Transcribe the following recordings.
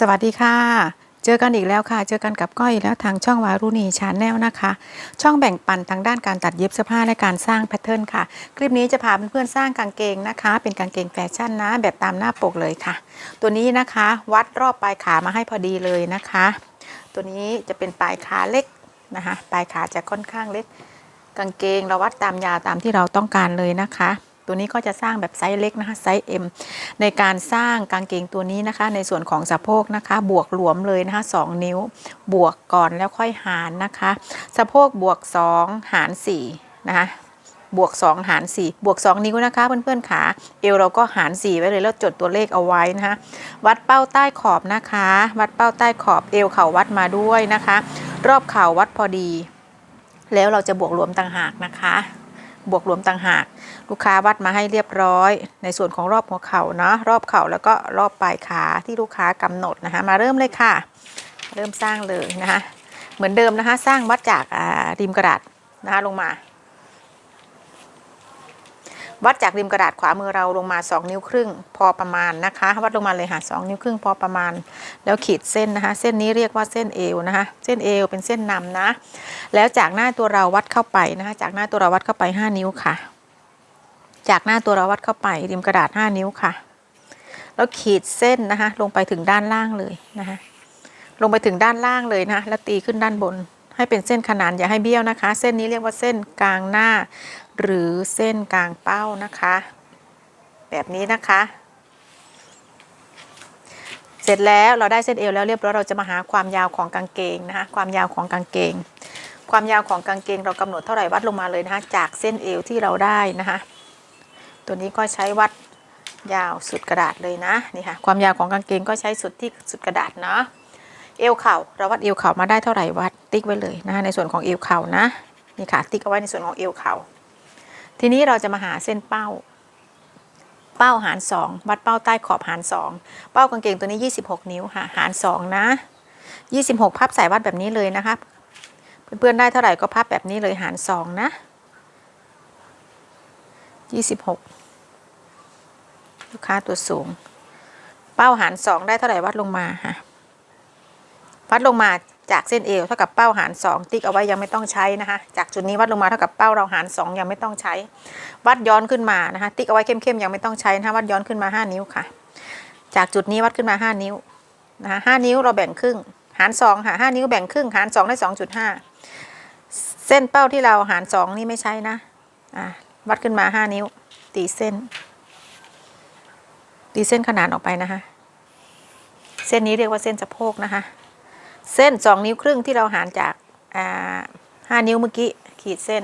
สวัสดีค่ะ เจอกันอีกแล้วค่ะ เจอกันกับก้อยแล้วทางช่องวารุณีชาแนลนะคะ ช่องแบ่งปันทางด้านการตัดเย็บเสื้อผ้าและการสร้างแพทเทิร์นค่ะ คลิปนี้จะพาเพื่อนๆสร้างกางเกงนะคะ เป็นกางเกงแฟชั่นนะ แบบตามหน้าปกเลยค่ะ ตัวนี้นะคะวัดรอบปลายขามาให้พอดีเลยนะคะ ตัวนี้จะเป็นปลายขาเล็กนะคะ ปลายขาจะค่อนข้างเล็ก กางเกงเราวัดตามยาวตามที่เราต้องการเลยนะคะ ตัวนี้ก็จะสร้างแบบไซส์เล็กนะคะไซส์ M ในการสร้างกางเกงตัวนี้นะคะ ในส่วนของสะโพกนะคะ บวกหลวมเลยนะคะ2นิ้ว บวกก่อนแล้วค่อยหารนะคะ สะโพกบวก 2 หาร 4 นะคะบวก 2 หาร 4 บวก 2 นิ้วนะคะ เพื่อนๆขาเอวเราก็หาร 4 ไว้เลยแล้วจดตัวเลขเอาไว้นะคะวัดเป้าใต้ขอบนะคะ วัดเป้าใต้ขอบเอวเข่าวัดมาด้วยนะคะ รอบเข่าวัดพอดี แล้วเราจะบวกรวมต่างหากนะคะ บวกรวมต่างหาก ลูกค้าวัดมาให้เรียบร้อย ในส่วนของรอบหัวเข่าเนาะรอบเข่าแล้วก็รอบปลายขาที่ลูกค้ากำหนดนะคะ มาเริ่มเลยค่ะ เริ่มสร้างเลยนะคะ เหมือนเดิมนะคะ สร้างวัดจากริมกระดาษนะคะลงมา วัดจากริมกระดาษขวามือเราลงมา 2 นิ้วครึ่ง พอประมาณนะคะ วัดลงมาเลยค่ะ2นิ้วครึ่งพอประมาณ แล้วขีดเส้นนะคะ เส้นนี้เรียกว่าเส้นเอวนะคะ เส้นเอวเป็นเส้นนำนะ แล้วจากหน้าตัวเราวัดเข้าไปนะคะ จากหน้าตัวเราวัดเข้าไป 5 นิ้วค่ะ จากหน้าตัวเราวัดเข้าไป ริมกระดาษ 5 นิ้วค่ะ แล้วขีดเส้นนะคะลงไปถึงด้านล่างเลยนะคะลงไปถึงด้านล่างเลยนะแล้วตีขึ้นด้านบน ให้เป็นเส้นขนานอย่าให้เบี้ยวนะคะ เส้นนี้เรียกว่าเส้นกลางหน้า หรือเส้นกลางเป้านะคะ แบบนี้นะคะ เสร็จแล้วเราได้เส้นเอวแล้วเรียบร้อยเราจะมาหาความยาวของกางเกงนะคะความยาวของกางเกง ความยาวของกางเกงเรากำหนดเท่าไหร่วัดลงมาเลยนะคะจากเส้นเอวที่เราได้นะคะ ตัวนี้ก็ใช้วัดยาวสุดกระดาษเลยนะนี่ค่ะความยาวของกางเกงก็ใช้สุดที่สุดกระดาษเนาะเอวเข่าเราวัดเอวเข่ามาได้เท่าไหร่วัดติ๊กไว้เลยนะคะในส่วนของเอวเข่านะนี่ค่ะติ๊กเอาไว้ในส่วนของเอวเข่าทีนี้เราจะมาหาเส้นเป้า เป้าหาร 2 วัดเป้าใต้ขอบหาร 2 เป้ากางเกงตัวนี้ 26 นิ้วค่ะหาร 2 นะ 26 พับใส่วัดแบบนี้เลยนะคะเพื่อนๆได้เท่าไหร่ก็พับแบบนี้เลยหาร 2 นะ 26 ลูกค้าตัวสูง เป้าหาร 2 ได้เท่าไหร่วัดลงมาค่ะ วัดลงมาจากเส้นเอวเท่ากับเป้าหาร 2 ติ๊กเอาไว้ยังไม่ต้องใช้นะคะ จากจุดนี้วัดลงมาเท่ากับเป้าเราหาร 2 ยังไม่ต้องใช้ วัดย้อนขึ้นมานะคะ ติ๊กเอาไว้เข้มๆยังไม่ต้องใช้นะคะวัดย้อนขึ้นมา 5 นิ้วค่ะ จากจุดนี้วัดขึ้นมา 5 นิ้วนะคะ5นิ้วเราแบ่งครึ่ง หาร2ค่ะ5นิ้วแบ่งครึ่งหาร 2 ได้ 2.5 เส้นเป้าที่เราหาร 2 นี่ไม่ใช่นะอะ วัดขึ้นมา5นิ้ว ตีเส้น ตีเส้นขนานออกไปนะคะ เส้นนี้เรียกว่าเส้นสะโพกนะคะ เส้น2นิ้วครึ่งที่เราหารจากอ่า5นิ้วเมื่อกี้ขีดเส้น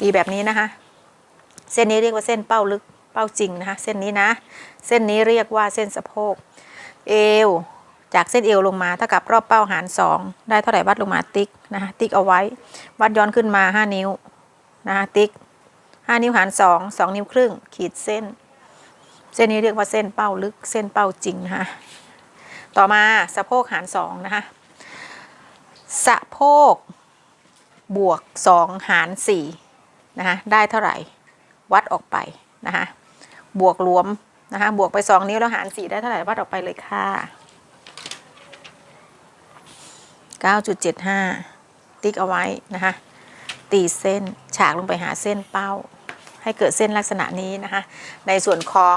ตีแบบนี้นะคะ เส้นนี้เรียกว่าเส้นเป้าลึกเป้าจริงนะคะ เส้นนี้นะ เส้นนี้เรียกว่าเส้นสะโพก เอวจากเส้นเอวลงมาเท่ากับรอบเป้าหาร 2 ได้เท่าไหร่วัดลงมาติ๊กนะคะติ๊กเอาไว้ วัดย้อนขึ้นมา 5 นิ้วนะคะติ๊ก 5นิ้วหาร2 2นิ้วครึ่ง ขีดเส้น เส้นนี้เรียกว่าเส้นเป้าลึกเส้นเป้าจริงนะคะต่อมาสะโพกหาร2นะคะสะโพกบวก2หาร4นะคะได้เท่าไหร่วัดออกไปนะคะบวกรวมนะคะบวกไป2นิ้วแล้วหาร4ได้เท่าไหร่วัดออกไปเลยค่ะ9.75 ติ๊กเอาไว้นะคะตีเส้นฉากลงไปหาเส้นเป้า ให้เกิดเส้นลักษณะนี้นะคะ ในส่วนของ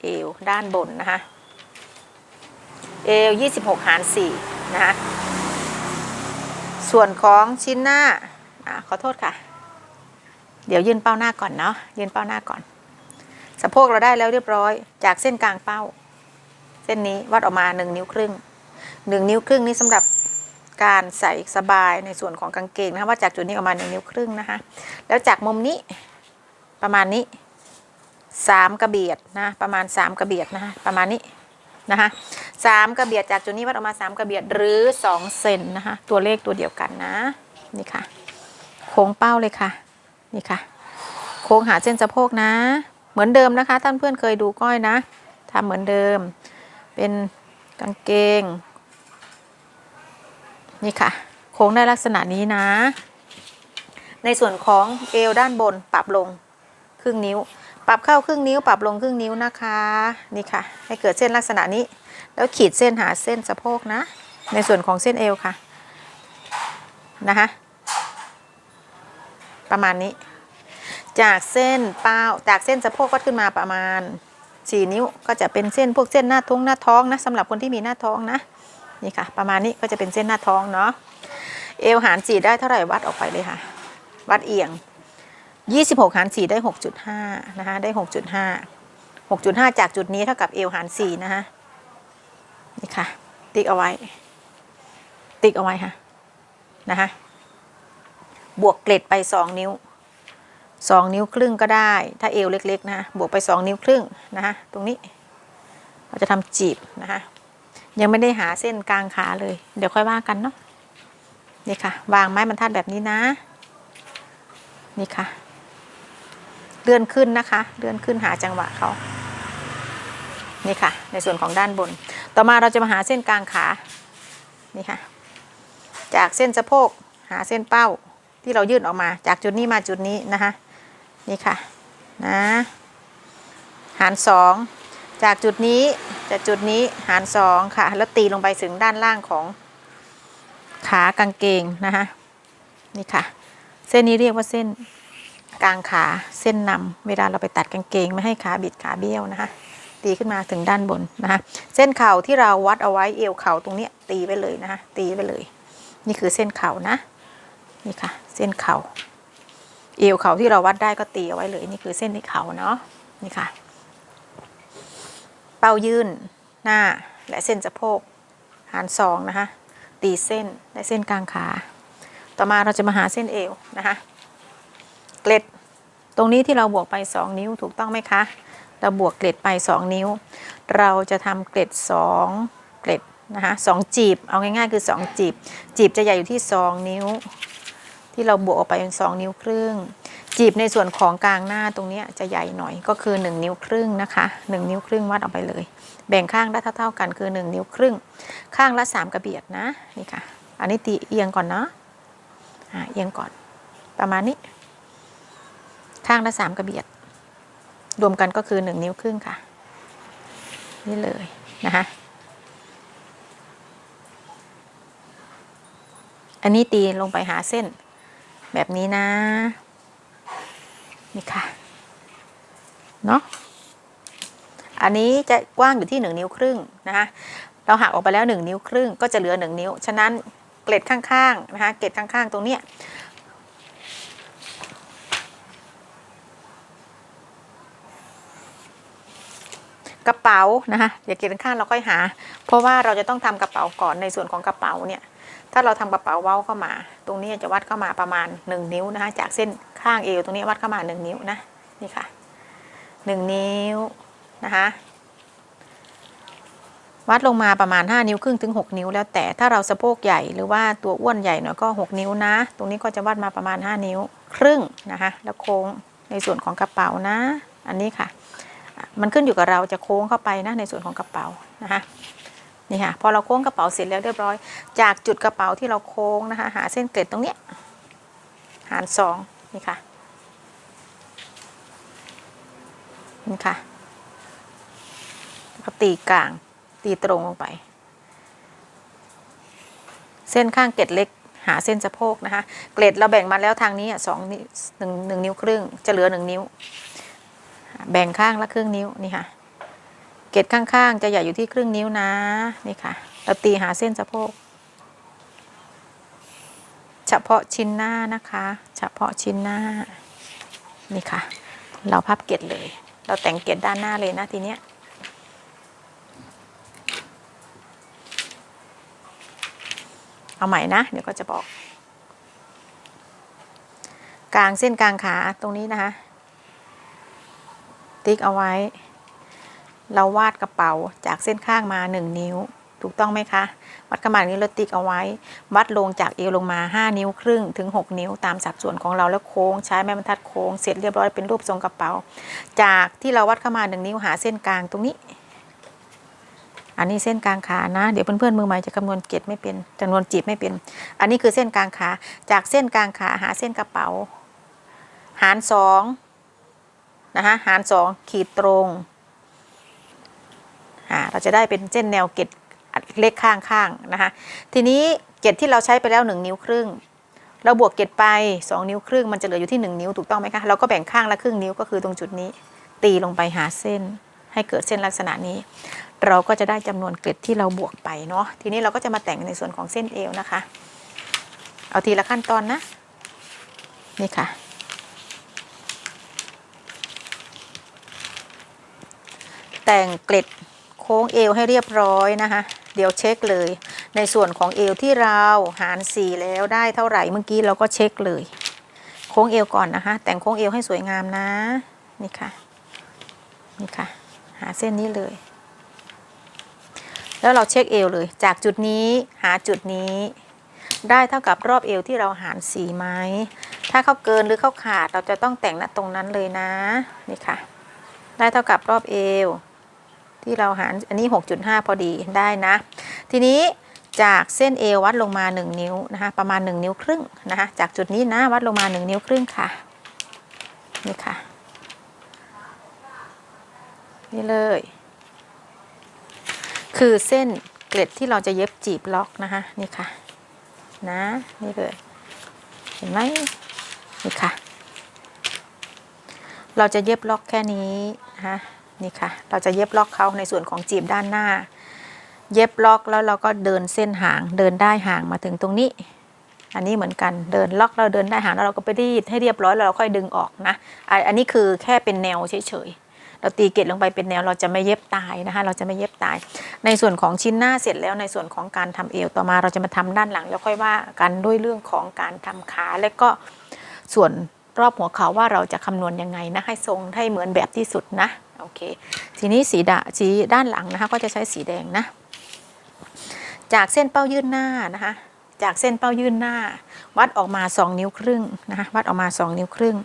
เอวด้านบนนะคะ เอว 26 หาร 4 นะคะ ส่วนของชิ้นหน้าอะขอโทษค่ะ เดี๋ยวยืนเป้าหน้าก่อนเนาะ ยืนเป้าหน้าก่อน สะโพกเราได้แล้วเรียบร้อย จากเส้นกลางเป้า เส้นนี้วัดออกมา 1 นิ้วครึ่ง 1 นิ้วครึ่งนี้สำหรับการใส่สบายในส่วนของกางเกงนะคะว่าจากจุดนี้ออกมา1นิ้วครึ่งนะคะ แล้วจากมุมนี้ ประมาณนี้3กระเบียดนะประมาณ3กระเบียดนะคะประมาณนี้นะคะสามกระเบียดจากจุดนี้วัดออกมา3กระเบียดหรือ2เซนนะคะตัวเลขตัวเดียวกันนะนี่ค่ะ โค้งเป้าเลยค่ะนี่ค่ะ โค้งหาเส้นสะโพกนะ เหมือนเดิมนะคะท่านเพื่อนเคยดูก้อยนะทำเหมือนเดิม เป็นกางเกง นี่ค่ะ โค้งได้ลักษณะนี้นะ ในส่วนของเอวด้านบนปรับลง ครึ่งนิ้ว ปรับเข้าครึ่งนิ้ว ปรับลงครึ่งนิ้วนะคะ นี่ค่ะ ให้เกิดเส้นลักษณะนี้ แล้วขีดเส้นหาเส้นสะโพกนะ ในส่วนของเส้นเอวค่ะ นะคะ ประมาณนี้ จากเส้นเป้า จากเส้นสะโพกวัดขึ้นมาประมาณ 4 นิ้ว ก็จะเป็นเส้นพวกเส้นหน้าท้องหน้าท้องนะสำหรับคนที่มีหน้าท้องนะ นี่ค่ะ ประมาณนี้ก็จะเป็นเส้นหน้าท้องเนาะ เอวหารสี่ได้เท่าไหร่วัดออกไปเลยค่ะ วัดเอียง 26 หาร 4 ได้ 6.5 นะคะ ได้ 6.5 6.5 จากจุดนี้เท่ากับเอวหาร 4 นะคะ นี่ค่ะ ติ๊กเอาไว้ ติ๊กเอาไว้ค่ะ นะคะ บวกเกล็ดไป 2 นิ้ว 2 นิ้วครึ่งก็ได้ ถ้าเอวเล็ก ๆ นะคะบวกไป 2 นิ้วครึ่งนะคะ ตรงนี้ เราจะทำจีบนะคะ ยังไม่ได้หาเส้นกลางขาเลย เดี๋ยวค่อยว่ากันเนาะ นี่ค่ะ วางไม้บรรทัดแบบนี้นะนี่ค่ะ เลื่อนขึ้นนะคะ เลื่อนขึ้นหาจังหวะเขานี่ค่ะ ในส่วนของด้านบน ต่อมาเราจะมาหาเส้นกลางขา นี่ค่ะ จากเส้นสะโพกหาเส้นเป้าที่เรายื่นออกมา จากจุดนี้มาจุดนี้นะคะ นี่ค่ะ นะ หารสองจากจุดนี้จากจุดนี้หารสองค่ะ แล้วตีลงไปถึงด้านล่างของขากางเกงนะคะ นี่ค่ะ เส้นนี้เรียกว่าเส้น กลางขาเส้นนำเวลาเราไปตัดกางเกงไม่ให้ขาบิดขาเบี้ยวนะคะ ตีขึ้นมาถึงด้านบนนะคะเส้นเข่าที่เราวัดเอาไว้เอวเข่าตรงนี้ตีไปเลยนะคะตีไปเลย นี่คือเส้นเข่านะนี่ค่ะ เส้นเข่าเอวเข่าที่เราวัดได้ก็ตีเอาไว้เลย นี่คือเส้นที่เข่าเนาะนี่ค่ะ เป้ายื่นหน้าและเส้นสะโพกหารสองนะคะตีเส้นและเส้นกลางขา ต่อมาเราจะมาหาเส้นเอวนะคะ เกล็ด ตรงนี้ที่เราบวกไป 2 นิ้วถูกต้องไหมคะ เราบวกเกล็ดไป 2 นิ้ว เราจะทำเกล็ด 2 เกล็ดนะคะสองจีบ เอาง่ายๆคือ 2 จีบ จีบจะใหญ่อยู่ที่ 2 นิ้ว ที่เราบวกออกไปเป็น2นิ้วครึ่ง จีบในส่วนของกลางหน้าตรงนี้จะใหญ่หน่อยก็คือ 1 นิ้วครึ่งนะคะ 1 นิ้วครึ่งวัดออกไปเลย แบ่งข้างได้เท่าๆกันคือ 1 นิ้วครึ่ง ข้างละ 3 กระเบียดนะนี่ค่ะ อันนี้ตีเอียงก่อนเนาะเอียงก่อนประมาณนี้ ข้างละ3กระเบียด รวมกันก็คือ1นิ้วครึ่งค่ะ นี่เลยนะคะอันนี้ตีลงไปหาเส้น แบบนี้นะ นี่ค่ะ เนาะอันนี้จะกว้างอยู่ที่ 1 นิ้วครึ่งนะคะเราหักออกไปแล้ว 1 นิ้วครึ่งก็จะเหลือ 1 นิ้ว ฉะนั้นเกล็ดข้างๆนะคะเกล็ดข้างๆ ตรงเนี้ย กระเป๋านะคะอย่าเกล็ดข้างเราค่อยหา เพราะว่าเราจะต้องทำกระเป๋าก่อนในส่วนของกระเป๋าเนี่ยถ้าเราทำกระเป๋าเว้าเข้ามา ตรงนี้จะวัดเข้ามาประมาณ 1 นิ้วนะคะจากเส้นข้างเอวตรงนี้วัดเข้ามา 1 นิ้วนะนี่ค่ะ 1 นิ้วนะคะวัดลงมาประมาณ 5 นิ้วครึ่งถึง 6 นิ้วแล้วแต่ถ้าเราสะโพกใหญ่หรือว่าตัวอ้วนใหญ่หน่อยก็ 6 นิ้วนะ ตรงนี้ก็จะวัดมาประมาณ 5 นิ้วครึ่งนะคะแล้วโค้งในส่วนของกระเป๋านะ อันนี้ค่ะ มันขึ้นอยู่กับเราจะโค้งเข้าไปนะในส่วนของกระเป๋านะคะนี่ค่ะพอเราโค้งกระเป๋าเสร็จแล้วเรียบร้อย จากจุดกระเป๋าที่เราโค้งนะคะหาเส้นเกล็ดตรงเนี้ยหารสองนี่ค่ะนี่ค่ะแล้วก็ตีกลางตีตรงลงไป เส้นข้างเกล็ดเล็กหาเส้นสะโพกนะคะ เกล็ดเราแบ่งมาแล้วทางนี้อะสองหนึ่งหนึ่งนิ้วครึ่งจะเหลือหนึ่งนิ้ว แบ่งข้างละครึ่งนิ้วนี่ค่ะ เกล็ดข้างๆ จะใหญ่อยู่ที่ครึ่งนิ้วนะ นี่ค่ะ เราตีหาเส้นสะโพก เฉพาะชิ้นหน้านะคะ เฉพาะชิ้นหน้า นี่ค่ะ เราพับเกล็ดเลย เราแต่งเกล็ดด้านหน้าเลยนะทีเนี้ยเอาใหม่นะ เดี๋ยวก็จะบอก กลางเส้นกลางขาตรงนี้นะคะ ติ๊กเอาไว้ เราวาดกระเป๋าจากเส้นข้างมา 1 นิ้ว ถูกต้องไหมคะ วัดขนาดนี้เราติ๊กเอาไว้ วัดลงจากเอวลงมา 5 นิ้วครึ่งถึง 6 นิ้วตามสัดส่วนของเราแล้วโค้งใช้แม่บรรทัดโค้งเสร็จเรียบร้อยเป็นรูปทรงกระเป๋า จากที่เราวัดเข้ามา 1 นิ้วหาเส้นกลางตรงนี้ อันนี้เส้นกลางขานะ เดี๋ยวเพื่อนๆมือใหม่จะคำนวณเกล็ดไม่เป็นจำนวนจีบไม่เป็น อันนี้คือเส้นกลางขา จากเส้นกลางขาหาเส้นกระเป๋า หารสอง นะคะหารสองขีดตรงอ่าเราจะได้เป็นเส้นแนวเกล็ดเล็กข้างๆนะคะทีนี้เกล็ดที่เราใช้ไปแล้ว 1 นิ้วครึ่ง เราบวกเกล็ดไป 2 นิ้วครึ่งมันจะเหลืออยู่ที่ 1 นิ้วถูกต้องไหมคะเราก็แบ่งข้างละครึ่งนิ้วก็คือตรงจุดนี้ ตีลงไปหาเส้น ให้เกิดเส้นลักษณะนี้ เราก็จะได้จำนวนเกล็ดที่เราบวกไปเนาะทีนี้เราก็จะมาแต่งในส่วนของเส้นเอวนะคะ เอาทีละขั้นตอนนะนี่ค่ะ แต่งเกล็ดโค้งเอวให้เรียบร้อยนะคะ เดี๋ยวเช็คเลย ในส่วนของเอวที่เราหารสี่แล้วได้เท่าไหร่เมื่อกี้เราก็เช็คเลย โค้งเอวก่อนนะคะ แต่งโค้งเอวให้สวยงามนะนี่ค่ะนี่ค่ะ หาเส้นนี้เลย แล้วเราเช็คเอวเลย จากจุดนี้หาจุดนี้ได้เท่ากับรอบเอวที่เราหารสี่ไหม ถ้าเขาเกินหรือเขาขาดเราจะต้องแต่งณตรงนั้นเลยนะ นี่ค่ะ ได้เท่ากับรอบเอว ที่เราหารอันนี้ 6.5 พอดีได้นะ ทีนี้จากเส้นเอววัดลงมา 1 นิ้วนะคะประมาณ 1 นิ้วครึ่งนะคะจากจุดนี้นะวัดลงมา 1 นิ้วครึ่งค่ะนี่ค่ะ นี่เลย คือเส้นเกล็ดที่เราจะเย็บจีบล็อกนะคะนี่ค่ะนะนี่เลยเห็นไหมนี่ค่ะ เราจะเย็บล็อกแค่นี้นะคะ นี่ค่ะ เราจะเย็บล็อกเขาในส่วนของจีบด้านหน้า เย็บล็อกแล้วเราก็เดินเส้นหาง เดินได้หางมาถึงตรงนี้ อันนี้เหมือนกันเดินล็อกเราเดินได้หางแล้วเราก็ไปรีดให้เรียบร้อยแล้วเราค่อยดึงออกนะอันนี้คือแค่เป็นแนวเฉยเราตีเกล็ดลงไปเป็นแนวเราจะไม่เย็บตายนะคะ เราจะไม่เย็บตาย ในส่วนของชิ้นหน้าเสร็จแล้วในส่วนของการทำเอวต่อมาเราจะมาทำด้านหลัง แล้วค่อยว่ากันด้วยเรื่องของการทำขาและก็ส่วนรอบหัวเขาว่าเราจะคำนวณยังไงนะให้ทรงให้เหมือนแบบที่สุดนะ โอเค ทีนี้สีดาสีด้านหลังนะคะ ก็จะใช้สีแดงนะ จากเส้นเป้ายื่นหน้านะคะ จากเส้นเป้ายื่นหน้า วัดออกมา 2 นิ้วครึ่งนะคะ วัดออกมา 2 นิ้วครึ่ง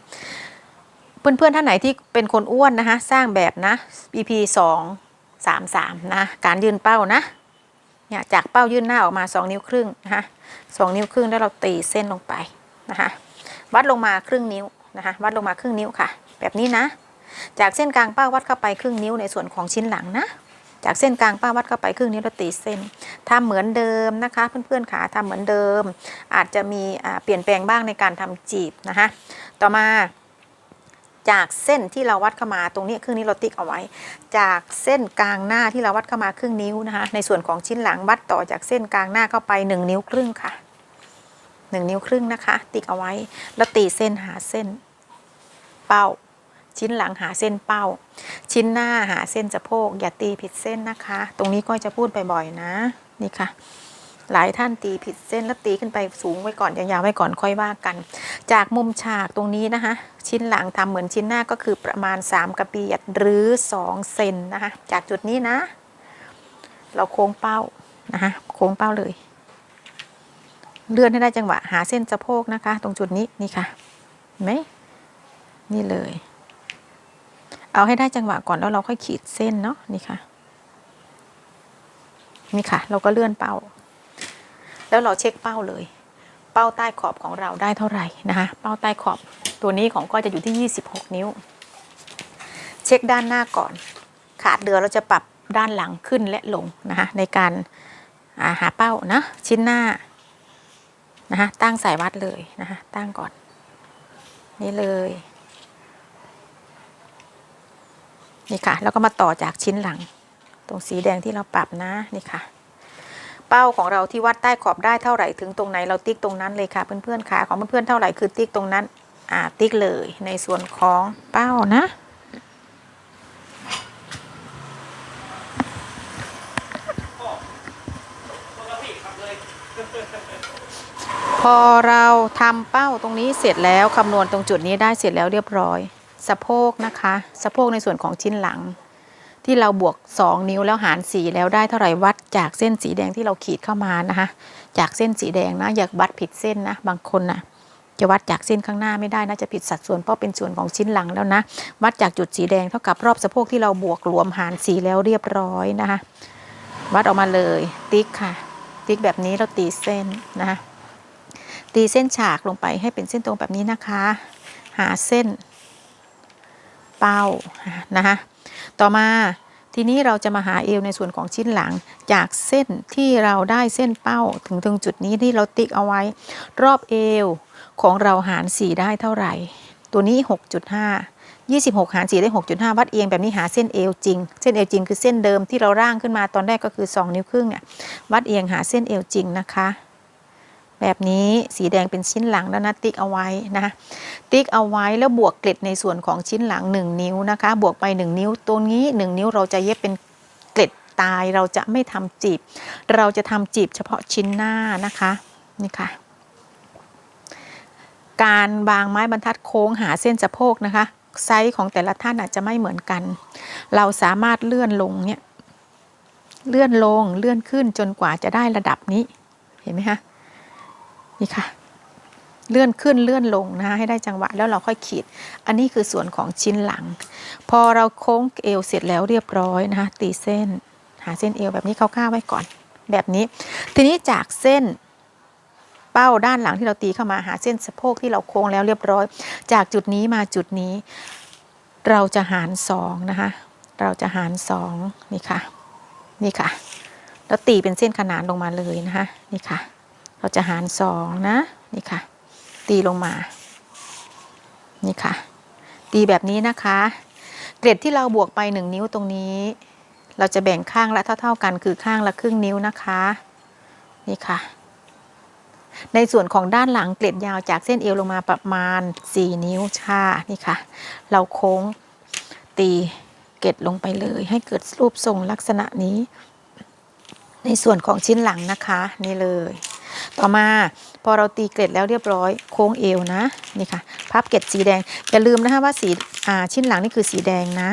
เพื่อนๆท่านไหนที่เป็นคนอ้วนนะคะ สร้างแบบนะ BP 2 3 3นะ การยื่นเป้านะ เนี่ยจากเป้ายื่นหน้าออกมา 2 นิ้วครึ่งนะคะ2นิ้วครึ่งแล้วเราตีเส้นลงไปนะคะ วัดลงมาครึ่งนิ้วนะคะ วัดลงมาครึ่งนิ้วค่ะ แบบนี้นะ จากเส้นกลางเป้าวัดเข้าไปครึ่งนิ้วในส่วนของชิ้นหลังนะ จากเส้นกลางป้าวัดเข้าไปครึ่งนิ้วแล้วตีเส้นทำเหมือนเดิมนะคะ เพื่อนๆขาทำเหมือนเดิม อาจจะมีเปลี่ยนแปลงบ้างในการทำจีบนะคะต่อมาจากเส้นที่เราวัดเข้ามาตรงนี้ครึ่งนี้วเราติ๊กเอาไว้ จากเส้นกลางหน้าที่เราวัดเข้ามาครึ่งนิ้วนะคะ ในส่วนของชิ้นหลังวัดต่อจากเส้นกลางหน้าเข้าไป 1 นิ้วครึ่งค่ะ 1 นิ้วครึ่งนะคะ ติ๊กเอาไว้ แล้วตีเส้นหาเส้น เป้า ชิ้นหลังหาเส้นเป้า ชิ้นหน้าหาเส้นสะโพก อย่าตีผิดเส้นนะคะ ตรงนี้ก็จะพูดบ่อยๆนะนี่ค่ะ หลายท่านตีผิดเส้นแล้วตีขึ้นไปสูงไว้ก่อนยาวๆไว้ก่อนค่อยว่ากัน จากมุมฉากตรงนี้นะคะ ชิ้นหลังทำเหมือนชิ้นหน้าก็คือประมาณ 3 กระเบียดหรือ2เซนนะคะ จากจุดนี้นะ เราโค้งเป้านะคะโค้งเป้าเลยเลื่อนให้ได้จังหวะหาเส้นสะโพกนะคะ ตรงจุดนี้นี่ค่ะเห็นไหมนี่เลย เอาให้ได้จังหวะก่อนแล้วเราค่อยขีดเส้นเนาะนี่ค่ะ นี่ค่ะ เราก็เลื่อนเป้า แล้วเราเช็คเป้าเลย เป้าใต้ขอบของเราได้เท่าไหร่นะคะเป้าใต้ขอบตัวนี้ของก็จะอยู่ที่ 26 นิ้ว เช็คด้านหน้าก่อน ขาดเดือเราจะปรับด้านหลังขึ้นและลงนะคะในการาหาเป้านะชิ้นหน้านะคะตั้งสายวัดเลยนะคะตั้งก่อน นี่เลย นี่ค่ะ แล้วก็มาต่อจากชิ้นหลัง ตรงสีแดงที่เราปรับนะนี่ค่ะ เป้าของเราที่วัดใต้ขอบได้เท่าไหร่ถึงตรงไหนเราติ๊กตรงนั้นเลยค่ะ เพื่อนๆค่ะของเพื่อนๆเท่าไหร่คือติ๊กตรงนั้น อ่าติ๊กเลยในส่วนของเป้านะพอเราทำเป้าตรงนี้เสร็จแล้วคำนวณตรงจุดนี้ได้เสร็จแล้วเรียบร้อย สะโพกนะคะ สะโพกในส่วนของชิ้นหลัง ที่เราบวก 2 นิ้วแล้วหารสีแล้วได้เท่าไหร่วัดจากเส้นสีแดงที่เราขีดเข้ามานะคะ จากเส้นสีแดงนะอย่าวัดผิดเส้นนะบางคนนะจะวัดจากเส้นข้างหน้าไม่ได้นะจะผิดสัดส่วนเพราะเป็นส่วนของชิ้นหลังแล้วนะ วัดจากจุดสีแดงเท่ากับรอบสะโพกที่เราบวกรวมหารสีแล้วเรียบร้อยนะคะ วัดออกมาเลยติ๊กค่ะ ติ๊กแบบนี้เราตีเส้นนะคะตีเส้นฉากลงไปให้เป็นเส้นตรงแบบนี้นะคะ หาเส้น เป้านะคะต่อมาทีนี้เราจะมาหาเอวในส่วนของชิ้นหลัง จากเส้นที่เราได้เส้นเป้าถึงตรงจุดนี้ที่เราติ๊กเอาไว้ รอบเอวของเราหาร 4 ได้เท่าไหร่ ตัวนี้ 6.5 26 หาร 4 ได้ 6.5 วัดเอียงแบบนี้หาเส้นเอวจริง เส้นเอวจริงคือเส้นเดิมที่เราร่างขึ้นมาตอนแรกก็คือ 2 นิ้วครึ่งเนี่ยวัดเอียงหาเส้นเอวจริงนะคะ แบบนี้สีแดงเป็นชิ้นหลังแล้วนะติ๊กเอาไว้นะติ๊กเอาไว้แล้วบวกเกล็ดในส่วนของชิ้นหลัง 1 นิ้วนะคะ บวกไป 1 นิ้วตัวนี้ 1 นิ้วเราจะเย็บเป็นเกล็ดตายเราจะไม่ทำจีบ เราจะทำจีบเฉพาะชิ้นหน้านะคะนี่ค่ะ การวางไม้บรรทัดโค้งหาเส้นสะโพกนะคะ ไซส์ของแต่ละท่านอาจจะไม่เหมือนกัน เราสามารถเลื่อนลงเนี่ยเลื่อนลงเลื่อนขึ้นจนกว่าจะได้ระดับนี้เห็นไหมคะ นี่ค่ะ เลื่อนขึ้นเลื่อนลงนะคะให้ได้จังหวะแล้วเราค่อยขีด อันนี้คือส่วนของชิ้นหลัง พอเราโค้งเอวเสร็จแล้วเรียบร้อยนะคะตีเส้น หาเส้นเอวแบบนี้คร่าวๆไว้ก่อน แบบนี้ ทีนี้จากเส้นเป้าด้านหลังที่เราตีเข้ามาหาเส้นสะโพกที่เราโค้งแล้วเรียบร้อย จากจุดนี้มาจุดนี้ เราจะหารสองนะคะเราจะหารสองนี่ค่ะ นี่ค่ะ แล้วตีเป็นเส้นขนานลงมาเลยนะคะนี่ค่ะ เราจะหารสองนะ นี่ค่ะ ตีลงมา นี่ค่ะ ตีแบบนี้นะคะ เกล็ดที่เราบวกไปหนึ่งนิ้วตรงนี้ เราจะแบ่งข้างละเท่า ๆ กันคือข้างละครึ่งนิ้วนะคะ นี่ค่ะ ในส่วนของด้านหลังเกล็ดยาวจากเส้นเอวลงมาประมาณ 4 นิ้วค่ะนี่ค่ะ เราโค้งตีเกล็ดลงไปเลย ให้เกิดรูปทรงลักษณะนี้ ในส่วนของชิ้นหลังนะคะ นี่เลย ต่อมาพอเราตีเกล็ดแล้วเรียบร้อยโค้งเอวนะนี่ค่ะพับเกล็ดสีแดงอย่าลืมนะคะว่าสีาชิ้นหลังนี่คือสีแดงนะ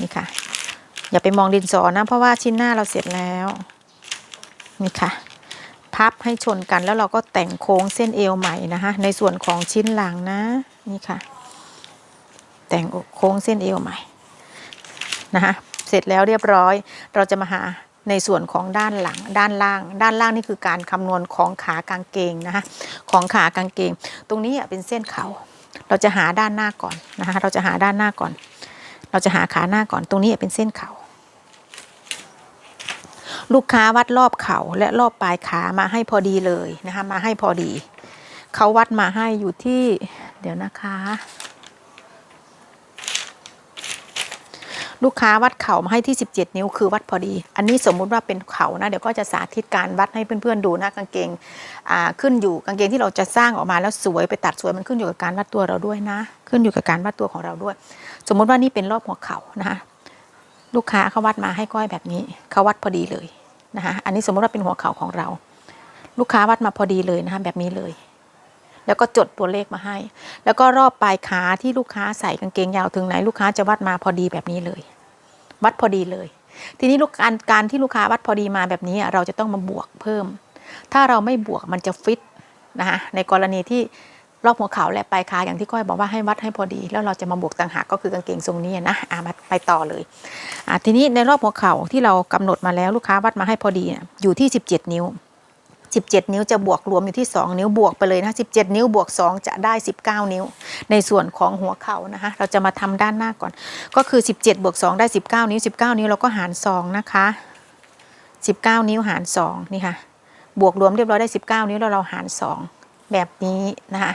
นี่ค่ะ อย่าไปมองดินสอนะ เพราะว่าชิ้นหน้าเราเสร็จแล้วนี่ค่ะ พับให้ชนกันแล้วเราก็แต่งโค้งเส้นเอวใหม่นะคะ ในส่วนของชิ้นหลังนะนี่ค่ะ แต่งโค้งเส้นเอวใหม่นะคะเสร็จแล้วเรียบร้อยเราจะมาหา ในส่วนของด้านหลังด้านล่าง ด้านล่างนี่คือการคำนวณของขากางเกงนะคะของขากางเกง ตรงนี้เป็นเส้นเขา เราจะหาด้านหน้าก่อนนะคะเราจะหาด้านหน้าก่อน เราจะหาขาหน้าก่อน ตรงนี้เป็นเส้นเขาลูกค้าวัดรอบเขาและรอบปลายขามาให้พอดีเลยนะคะมาให้พอดี เขาวัดมาให้อยู่ที่เดี๋ยวนะคะ ลูกค้าวัดเข่ามาให้ที่ 17 นิ้วคือวัดพอดี อันนี้สมมุติว่าเป็นเข่านะเดี๋ยวก็จะสาธิตการวัดให้เพื่อนๆดูนะกางเกงขึ้นอยู่กางเกงที่เราจะสร้างออกมาแล้วสวยไปตัดสวยมันขึ้นอยู่กับการวัดตัวเราด้วยนะ ขึ้นอยู่กับการวัดตัวของเราด้วย สมมุติว่านี่เป็นรอบหัวเข่านะคะลูกค้าเขาวัดมาให้ก้อยแบบนี้เขาวัดพอดีเลยนะคะอันนี้สมมติว่าเป็นหัวเข่าของเรา ลูกค้าวัดมาพอดีเลยนะคะแบบนี้เลย แล้วก็จดตัวเลขมาให้ แล้วก็รอบปลายขาที่ลูกค้าใส่กางเกงยาวถึงไหนลูกค้าจะวัดมาพอดีแบบนี้เลย วัดพอดีเลย ทีนี้ลูกการการที่ลูกค้าวัดพอดีมาแบบนี้อะเราจะต้องมาบวกเพิ่ม ถ้าเราไม่บวกมันจะฟิตนะคะในกรณีที่รอบหัวเข่าและปลายขาอย่างที่ก้อยบอกว่าให้วัดให้พอดี แล้วเราจะมาบวกต่างหากก็คือกางเกงทรงนี้นะอะมาไปต่อเลยอะทีนี้ในรอบหัวเข่าที่เรากำหนดมาแล้วลูกค้าวัดมาให้พอดีเนี่ยอยู่ที่ 17 นิ้ว 17 นิ้วจะบวกรวมอยู่ที่ 2 นิ้วบวกไปเลยนะ17 นิ้วบวก 2 จะได้ 19 นิ้ว ในส่วนของหัวเข่านะคะ เราจะมาทำด้านหน้าก่อน ก็คือ 17 บวก 2 ได้ 19 นิ้ว 19 นิ้วเราก็หาร2นะคะ 19 นิ้วหาร 2 นี่ค่ะ บวกรวมเรียบร้อยได้ 19 นิ้วแล้วเราหาร 2 แบบนี้นะคะ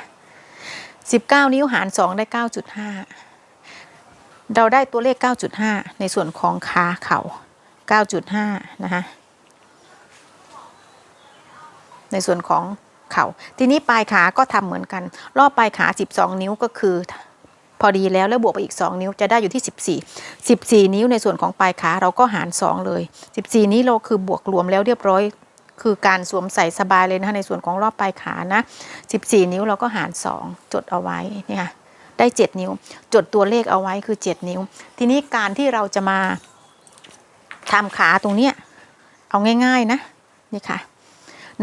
19 นิ้วหาร 2 ได้ 9.5เราได้ตัวเลข 9.5 ในส่วนของขาเข่า9.5 นะคะ ในส่วนของเขา่าทีนี้ปลายขาก็ทำเหมือนกัน รอบปลายขา 12 นิ้วก็คือ พอดีแล้วแล้วบวกไปอีก 2 นิ้วจะได้อยู่ที่ 14 14 นิ้วในส่วนของปลายขาเราก็หาร 2 เลย 14 นี้เราคือบวกรวมแล้วเรียบร้อย คือการสวมใส่สบายเลยนะคะในส่วนของรอบปลายขานะ 14 นิ้วเราก็หาร 2 จดเอาไว้นี่ค่ะได้ 7 นิ้ว จดตัวเลขเอาไว้คือ 7 นิ้ว ทีนี้การที่เราจะมาทำขาตรงเนี้ยเอาง่าย ๆนะนี่ค่ะ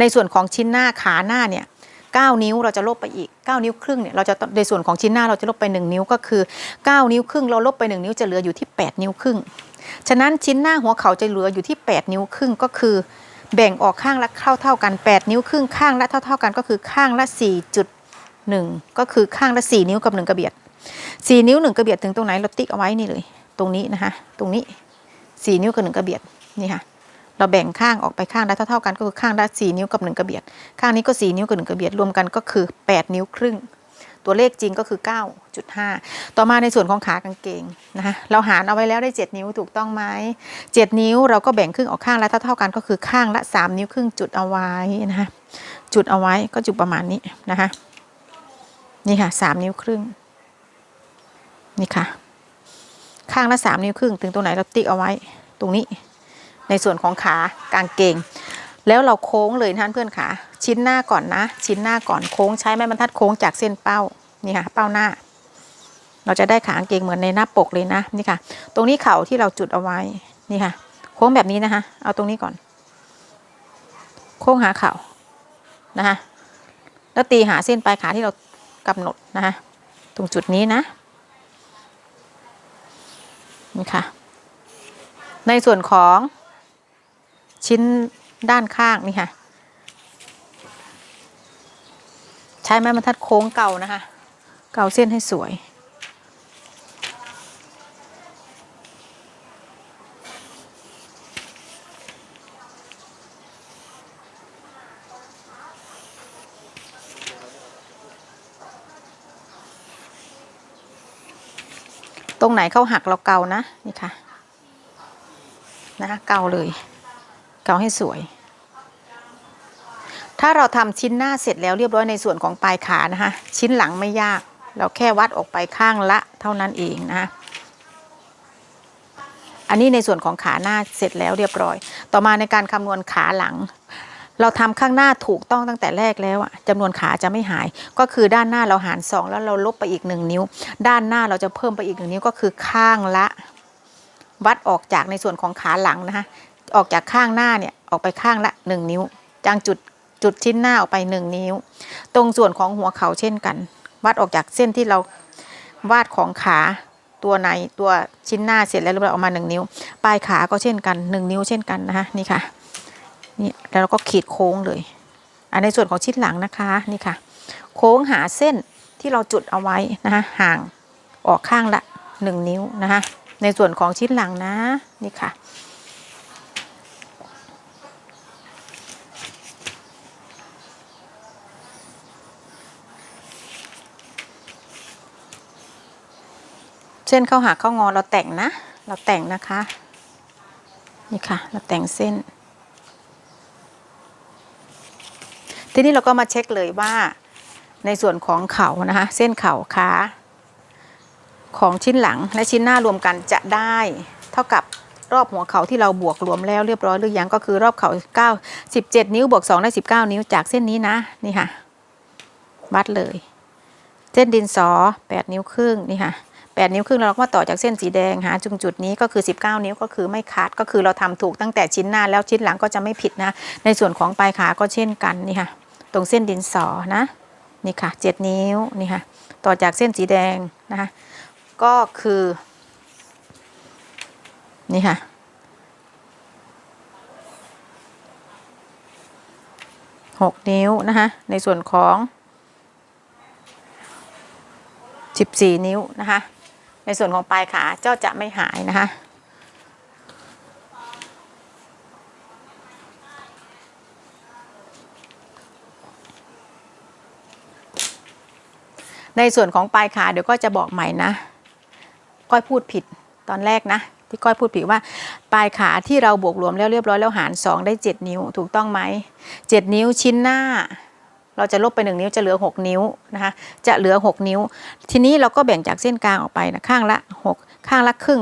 ในส่วนของชิ้นหน้าขาหน้าเนี่ย9นิ้วเราจะลบไปอีก 9 นิ้วครึ่งเนี่ยเราจะในส่วนของชิ้นหน้าเราจะลบไป 1 นิ้วก็คือ 9 นิ้วครึ่งเราลบไป 1 นิ้วจะเหลืออยู่ที่ 8 นิ้วครึ่งฉะนั้นชิ้นหน้าหัวเขาจะเหลืออยู่ที่ 8 นิ้วครึ่งก็คือ แบ่งออกข้างละเท่าเท่ากัน 8 นิ้วครึ่งข้างละเท่าเท่ากันก็คือข้างละ 4.1 ก็คือข้างละ 4 นิ้วกับ 1 กระเบียดสี่นิ้วหนึ่งกระเบียดถึงตรงไหนเราติ๊กเอาไว้นี่เลย ตรงนี้นะคะตรงนี้สี่นิ้วกับหนึ่งกระเบียดนี่ค่ะ เราแบ่งข้างออกไปข้างละเท่าๆกันก็คือข้างละสี่นิ้วกับหนึ่งกระเบียด ข้างนี้ก็สี่นิ้วกับหนึ่งกระเบียดรวมกันก็คือแปดนิ้วครึ่ง ตัวเลขจริงก็คือ 9.5 ต่อมาในส่วนของขากางเกงนะคะเราหารเอาไว้แล้วได้ 7 นิ้วถูกต้องไหม7 นิ้วเราก็แบ่งครึ่งออกข้างละเท่าๆกันก็คือข้างละ 3 นิ้วครึ่งจุดเอาไว้นะคะจุดเอาไว้ก็จุดประมาณนี้นะคะนี่ค่ะ3นิ้วครึ่งนี่ค่ะข้างละ3นิ้วครึ่ง ถึงตรงไหนเราติ๊กเอาไว้ตรงนี้ ในส่วนของขากางเกง แล้วเราโค้งเลยนะท่านเพื่อนขาชิ้นหน้าก่อนนะ ชิ้นหน้าก่อนโค้งใช้ไม้บรรทัดโค้งจากเส้นเป้านี่ค่ะ เป้าหน้า เราจะได้ขากางเกงเหมือนในหน้าปกเลยนะนี่ค่ะ ตรงนี้เข่าที่เราจุดเอาไว้นี่ค่ะ โค้งแบบนี้นะคะ เอาตรงนี้ก่อน โค้งหาเข่านะคะแล้วตีหาเส้นปลายขาที่เรากำหนดนะคะตรงจุดนี้นะนี่ค่ะ ในส่วนของ ชิ้นด้านข้างนี่ค่ะ ใช้ไม้บรรทัดโค้งเก่านะคะ เก่าเส้นให้สวย ตรงไหนเข้าหักเราเกานะ นี่ค่ะ นะคะเกาเลย เกาให้สวย ถ้าเราทำชิ้นหน้าเสร็จแล้วเรียบร้อยในส่วนของปลายขานะคะชิ้นหลังไม่ยาก เราแค่วัดออกไปข้างละเท่านั้นเองนะคะอันนี้ในส่วนของขาหน้าเสร็จแล้วเรียบร้อย ต่อมาในการคำนวณขาหลัง เราทำข้างหน้าถูกต้องตั้งแต่แรกแล้วอะจำนวนขาจะไม่หาย ก็คือด้านหน้าเราหารสองแล้วเราลบไปอีกหนึ่งนิ้ว ด้านหน้าเราจะเพิ่มไปอีกหนึ่งนิ้วก็คือข้างละ วัดออกจากในส่วนของขาหลังนะคะ ออกจากข้างหน้าเนี่ยออกไปข้างละ 1 นิ้วจางจุดจุดชิ้นหน้าออกไป 1 นิ้ว ตรงส่วนของหัวเข่าเช่นกัน วัดออกจากเส้นที่เราวาดของขาตัวในตัวชิ้นหน้าเสร็จแล้วเราออกมา 1 นิ้ว ปลายขาก็เช่นกัน 1 นิ้วเช่นกันนะคะนี่ค่ะนี่แล้วเราก็ขีดโค้งเลย อันในส่วนของชิ้นหลังนะคะนี่ค่ะ โค้งหาเส้นที่เราจุดเอาไว้นะคะห่างออกข้างละ 1 นิ้วนะคะในส่วนของชิ้นหลังนะนี่ค่ะ เส้นเข้าหักเข้างอเราแต่งนะ เราแต่งนะคะ นี่ค่ะ เราแต่งเส้น ทีนี้เราก็มาเช็คเลยว่า ในส่วนของเข่านะคะ เส้นเข่าขาของชิ้นหลังและชิ้นหน้ารวมกันจะได้ เท่ากับรอบหัวเข่าที่เราบวกรวมแล้วเรียบร้อยหรือยังก็คือรอบเข่า9 17 นิ้วบวก2ได้ 19 นิ้วจากเส้นนี้นะ นี่ค่ะวัดเลย เส้นดินสอ 8 นิ้วครึ่งนี่ค่ะ 8 นิ้วครึ่งเราก็มาต่อจากเส้นสีแดงหาจุงจุดนี้ก็คือ 19 นิ้วก็คือไม่ขาดก็คือเราทำถูกตั้งแต่ชิ้นหน้าแล้วชิ้นหลังก็จะไม่ผิดนะ ในส่วนของปลายขาก็เช่นกันนี่ค่ะ ตรงเส้นดินสอนะนี่ค่ะ 7 นิ้วนี่ค่ะ ต่อจากเส้นสีแดงนะคะก็คือนี่ค่ะหกนิ้วนะคะในส่วนของสิบี่นิ้วนะคะ ในส่วนของปลายขาเจ้าจะไม่หายนะคะในส่วนของปลายขาเดี๋ยวก็จะบอกใหม่นะก้อยพูดผิดตอนแรกนะ ที่ก้อยพูดผิดว่า ปลายขาที่เราบวกรวมแล้วเรียบร้อยแล้วหาร 2 ได้ 7 นิ้วถูกต้องไหม 7 นิ้วชิ้นหน้า เราจะลบไป 1 นิ้วจะเหลือ 6 นิ้วนะคะจะเหลือ 6 นิ้ว ทีนี้เราก็แบ่งจากเส้นกลางออกไปนะข้างละ 6 ข้างละครึ่ง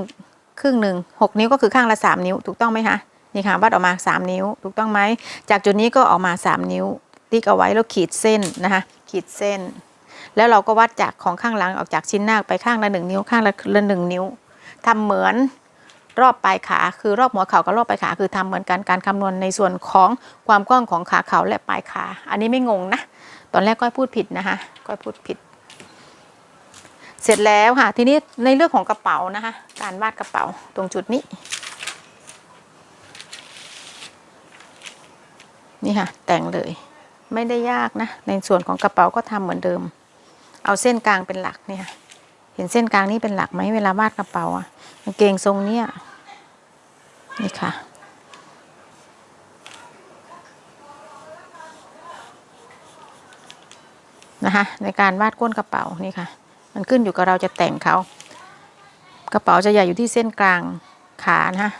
ครึ่งหนึ่ง6 นิ้วก็คือข้างละ 3 นิ้วถูกต้องไหมคะนี่ค่ะวัดออกมา 3 นิ้วถูกต้องไหมจากจุดนี้ก็ออกมา 3 นิ้ว ติ๊กเอาไว้แล้วขีดเส้นนะคะขีดเส้น แล้วเราก็วัดจากของข้างหลังออกจากชิ้นหน้าไปข้างละหนึ่งนิ้วข้างละละหนึ่งนิ้วทำเหมือน รอบปลายขา คือรอบหัวเข่ากับรอบปลายขา คือทำเหมือนกันการคำนวณในส่วนของความกว้างของขาเข่าและปลายขา อันนี้ไม่งงนะ ตอนแรกก้อยพูดผิดนะคะก้อยพูดผิด เสร็จแล้วค่ะ ทีนี้ในเรื่องของกระเป๋านะคะ การวาดกระเป๋าตรงจุดนี้ นี่ค่ะ แต่งเลย ไม่ได้ยากนะ ในส่วนของกระเป๋าก็ทำเหมือนเดิม เอาเส้นกลางเป็นหลักเนี่ย เห็นเส้นกลางนี่เป็นหลักไหมเวลาวาดกระเป๋าอะกางเกงทรงเนี้ยนี่ค่ะ นะคะ ในการวาดก้นกระเป๋านี่ค่ะ มันขึ้นอยู่กับเราจะแต่งเขา กระเป๋าจะใหญ่อยู่ที่เส้นกลางขานะคะ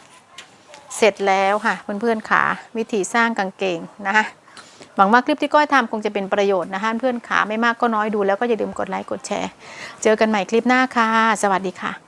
เสร็จแล้วค่ะเพื่อนๆขาวิธีสร้างกางเกงนะคะ หวังว่าคลิปที่ก้อยทำคงจะเป็นประโยชน์นะคะเพื่อนขาไม่มากก็น้อยดูแล้วก็อย่าลืมกดไลค์กดแชร์ เจอกันใหม่คลิปหน้าค่ะ สวัสดีค่ะ